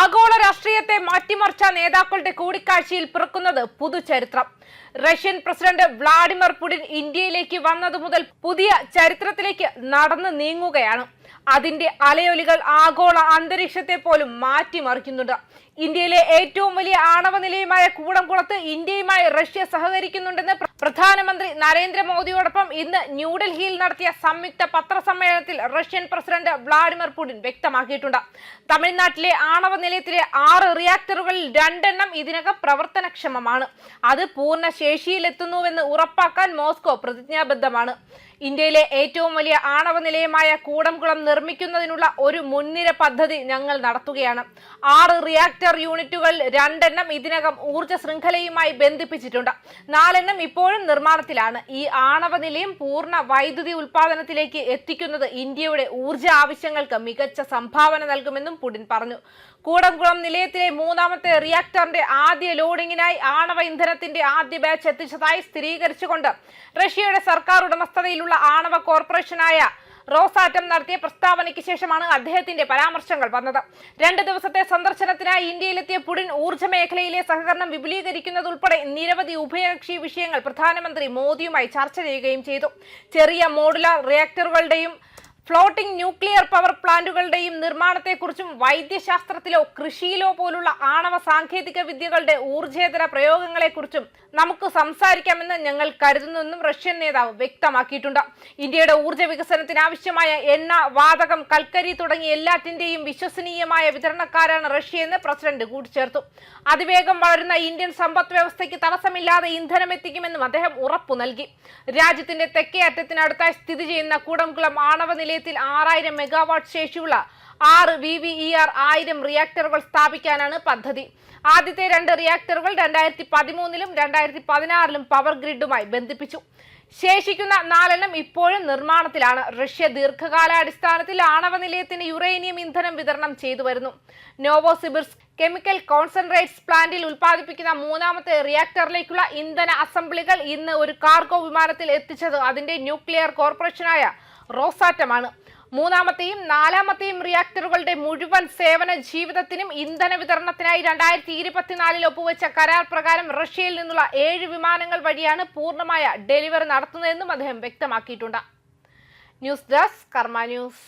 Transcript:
ആഗോള രാഷ്ട്രീയത്തെ മാറ്റിമറിച്ച നേതാക്കളുടെ കൂടിക്കാഴ്ചയിൽ പിറക്കുന്നത് പുതുചരിത്രം. റഷ്യൻ പ്രസിഡന്റ് വ്ളാഡിമിർ പുടിൻ ഇന്ത്യയിലേക്ക് വന്നതു മുതൽ പുതിയ ചരിത്രത്തിലേക്ക് നടന്നു നീങ്ങുകയാണ്. അതിന്റെ അലയൊലികൾ ആഗോള അന്തരീക്ഷത്തെ പോലും മാറ്റിമറിക്കുന്നുണ്ട്. ഇന്ത്യയിലെ ഏറ്റവും വലിയ ആണവ നിലയമായ കൂടംകുളത്ത് ഇന്ത്യയുമായി റഷ്യ സഹകരിക്കുന്നുണ്ടെന്ന് പ്ര- പ്രധാനമന്ത്രി നരേന്ദ്രമോദിയോടൊപ്പം ഇന്ന് ന്യൂഡൽഹിയിൽ നടത്തിയ സംയുക്ത പത്രസമ്മേളനത്തിൽ റഷ്യൻ പ്രസിഡന്റ് വ്ളാഡിമിർ പുടിൻ വ്യക്തമാക്കിയിട്ടുണ്ട്. തമിഴ്നാട്ടിലെ ആണവ നിലയത്തിലെ ആറ് റിയാക്ടറുകളിൽ രണ്ടെണ്ണം ഇതിനകം പ്രവർത്തനക്ഷമമാണ്. അത് പൂർണ ശേഷിയിലെത്തുന്നുവെന്ന് ഉറപ്പാക്കാൻ മോസ്കോ പ്രതിജ്ഞാബദ്ധമാണ്. ഇന്ത്യയിലെ ഏറ്റവും വലിയ ആണവ നിലയമായ കൂടംകുളം നിർമ്മിക്കുന്നതിനുള്ള ഒരു മുൻനിര പദ്ധതി ഞങ്ങൾ നടത്തുകയാണ്. ആറ് റിയാക്ടർ യൂണിറ്റുകൾ രണ്ടെണ്ണം ഇതിനകം ഊർജ ശൃംഖലയുമായി ബന്ധിപ്പിച്ചിട്ടുണ്ട്. നാലെണ്ണം ഇപ്പോഴും നിർമ്മാണത്തിലാണ്. ഈ ആണവ നിലയം പൂർണ വൈദ്യുതി ഉൽപാദനത്തിലേക്ക് എത്തിക്കുന്നത് ഇന്ത്യയുടെ ഊർജ ആവശ്യങ്ങൾക്ക് മികച്ച സംഭാവന നൽകുമെന്നും പുടിൻ പറഞ്ഞു. കൂടംകുളം നിലയത്തിലെ മൂന്നാമത്തെ റിയാക്ടറിന്റെ ആദ്യ ലോഡിങ്ങിനായി ആണവ ഇന്ധനത്തിന്റെ ആദ്യ ബാച്ച് എത്തിച്ചതായി സ്ഥിരീകരിച്ചുകൊണ്ട് റഷ്യയുടെ സർക്കാർ ഉടമസ്ഥതയിലുള്ള ആണവ കോർപ്പറേഷനായ റോസാറ്റം നടത്തിയ പ്രസ്താവനയ്ക്ക് ശേഷമാണ് അദ്ദേഹത്തിന്റെ പരാമർശങ്ങൾ വന്നത്. രണ്ട് ദിവസത്തെ സന്ദർശനത്തിനായി ഇന്ത്യയിലെത്തിയ പുടിൻ ഊർജ മേഖലയിലെ സഹകരണം വിപുലീകരിക്കുന്നതുൾപ്പെടെ നിരവധി ഉഭയകക്ഷി വിഷയങ്ങൾ പ്രധാനമന്ത്രി മോദിയുമായി ചർച്ച ചെയ്യുകയും ചെയ്തു. ചെറിയ മോഡുലാർ റിയാക്ടറുകളുടെയും ഫ്ലോട്ടിംഗ് ന്യൂക്ലിയർ പവർ പ്ലാന്റുകളുടെയും നിർമ്മാണത്തെക്കുറിച്ചും വൈദ്യശാസ്ത്രത്തിലോ കൃഷിയിലോ പോലുള്ള ആണവ സാങ്കേതിക വിദ്യകളുടെ ഊർജേതര പ്രയോഗങ്ങളെക്കുറിച്ചും നമുക്ക് സംസാരിക്കാമെന്ന് ഞങ്ങൾ കരുതുന്നെന്നും റഷ്യൻ നേതാവ് വ്യക്തമാക്കിയിട്ടുണ്ട്. ഇന്ത്യയുടെ ഊർജ വികസനത്തിനാവശ്യമായ എണ്ണ വാതകം കൽക്കരി തുടങ്ങിയ എല്ലാറ്റിന്റെയും വിശ്വസനീയമായ വിതരണക്കാരാണ് റഷ്യയെന്ന് പ്രസിഡന്റ് കൂട്ടിച്ചേർത്തു. അതിവേഗം വളരുന്ന ഇന്ത്യൻ സമ്പദ് വ്യവസ്ഥയ്ക്ക് തടസ്സമില്ലാതെ ഇന്ധനം എത്തിക്കുമെന്നും അദ്ദേഹം ഉറപ്പു നൽകി. രാജ്യത്തിന്റെ തെക്കേ അറ്റത്തിനടുത്തായി സ്ഥിതി ചെയ്യുന്ന കൂടംകുളം ആണവ നിലയത്തിൽ ആറായിരം മെഗാവാട്ട് ശേഷിയുള്ള ആറ് വി വി ഇ ആർ ആയിരം റിയാക്ടറുകൾ സ്ഥാപിക്കാനാണ് പദ്ധതി. ആദ്യത്തെ രണ്ട് റിയാക്ടറുകൾ രണ്ടായിരത്തി പതിമൂന്നിലും രണ്ടായിരത്തി പതിനാറിലും പവർ ഗ്രിഡുമായി ബന്ധിപ്പിച്ചു. ശേഷിക്കുന്ന നാലെണ്ണം ഇപ്പോഴും നിർമ്മാണത്തിലാണ്. റഷ്യ ദീർഘകാലാടിസ്ഥാനത്തിൽ ആണവ നിലയത്തിന് യുറേനിയം ഇന്ധനം വിതരണം ചെയ്തു വരുന്നു. നോവോസിബിർസ് കെമിക്കൽ കോൺസെൻട്രേറ്റ്സ് പ്ലാന്റിൽ ഉൽപ്പാദിപ്പിക്കുന്ന മൂന്നാമത്തെ റിയാക്ടറിലേക്കുള്ള ഇന്ധന അസംബ്ലികൾ ഇന്ന് ഒരു കാർഗോ വിമാനത്തിൽ എത്തിച്ചത് അതിന്റെ ന്യൂക്ലിയർ കോർപ്പറേഷനായ റോസാറ്റമാണ്. മൂന്നാമത്തെയും നാലാമത്തെയും റിയാക്ടറുകളുടെ മുഴുവൻ സേവന ജീവിതത്തിനും ഇന്ധന വിതരണത്തിനായി രണ്ടായിരത്തി ഇരുപത്തിനാലിൽ ഒപ്പുവെച്ച കരാർ പ്രകാരം റഷ്യയിൽ നിന്നുള്ള ഏഴ് വിമാനങ്ങൾ വഴിയാണ് പൂർണമായ ഡെലിവറി നടത്തുന്നതെന്നും അദ്ദേഹം വ്യക്തമാക്കിയിട്ടുണ്ട്. News desk Karma news.